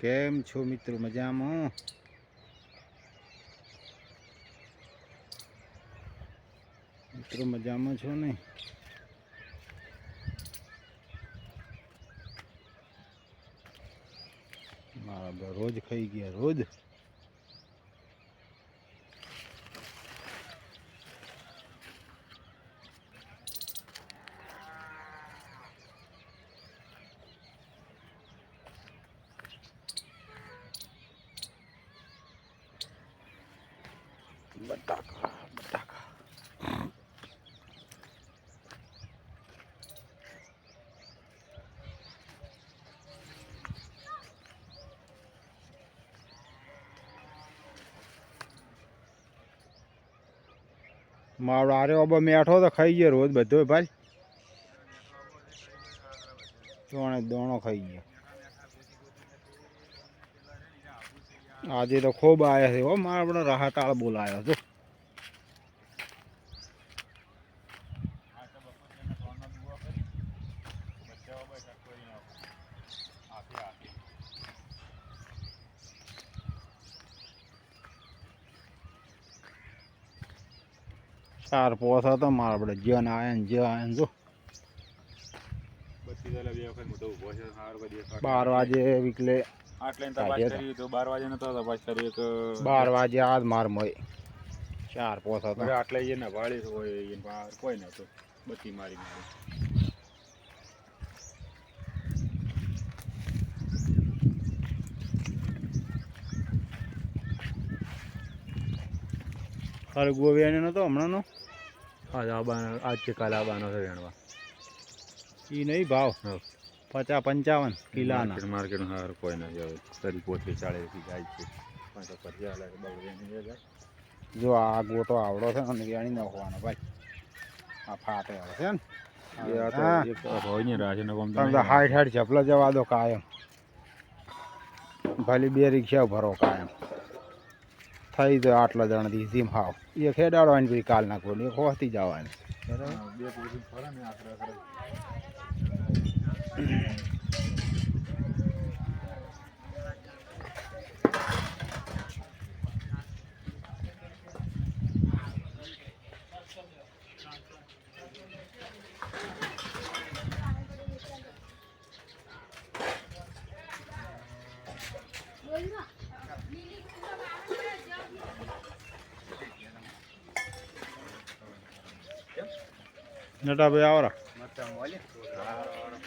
કેમ છો મિત્રો મજામાં? મિત્રો મજામાં છો ને? મારા રોજ ખાઈ ગયા રોજ? બટાકા બટાકા મારો આરે ઓબો મેઠો તો ખાઈ ગયો રોજ બધો ભાઈ. ચોણે દોણો ખાઈ ગયો. આજે તો ખૂબ આવ્યા છે હો મારા આપણે રાહતાળ બોલાયો છો. ચાર પોસ હતો મારા આપણે જ્યાં આયા ને જ્યાં આયા જો. બાર વાગે વિકલે આટલે તપાસ કરી તો બાર વાગે નતો તપાસ કરી એક બાર વાજે આજ માર મોય. ચાર પોસ હતો આટલે એને વાળી હોય એને કોઈ નતો. બધી મારી મારી. હાલ ગોવિયાને નતો હમણાંનો? આજ આબાનો આજ કે કાલ આબાનો છે વેણવા. એ નહીં ભાવ? હા. પચાસ પંચાવન કિલાના. માર્કેટ માર્કેટ હાર કોઈ નથી હવે. તરી પોતે ચાળે થી જાય છે. એ જો આ ગોટો આવડો છે ને વેણી નાખવાનો ભાઈ. આ ફાટે આવે છે ને. એ ને ને હાઈટ હાઈટ ચપલા જવા દો કાયમ. ભલે બે રિક્ષા ભરો કાયમ. થઈ જાય આટલા જણથી સીમ હાવ. એ ખેડાડવાની પછી કાલ નાખવાની એક હોતી જવાની. બરાબર. ನಟ ಬೈ ಅವರ ಮತ್ತೆ ಮೌಲ್ಯ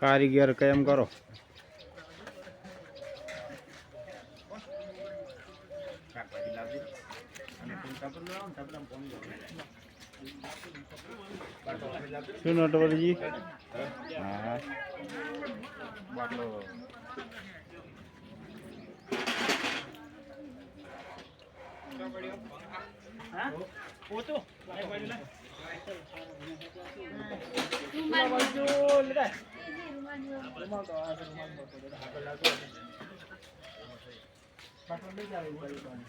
કારીગર કેમ કરો. શું નટવરજી હા. Puto. Ay, pwede na. Rumal yun. Rumal yun. Rumal ka. Rumal ka. Rumal ka. Patulog na rin ba yun?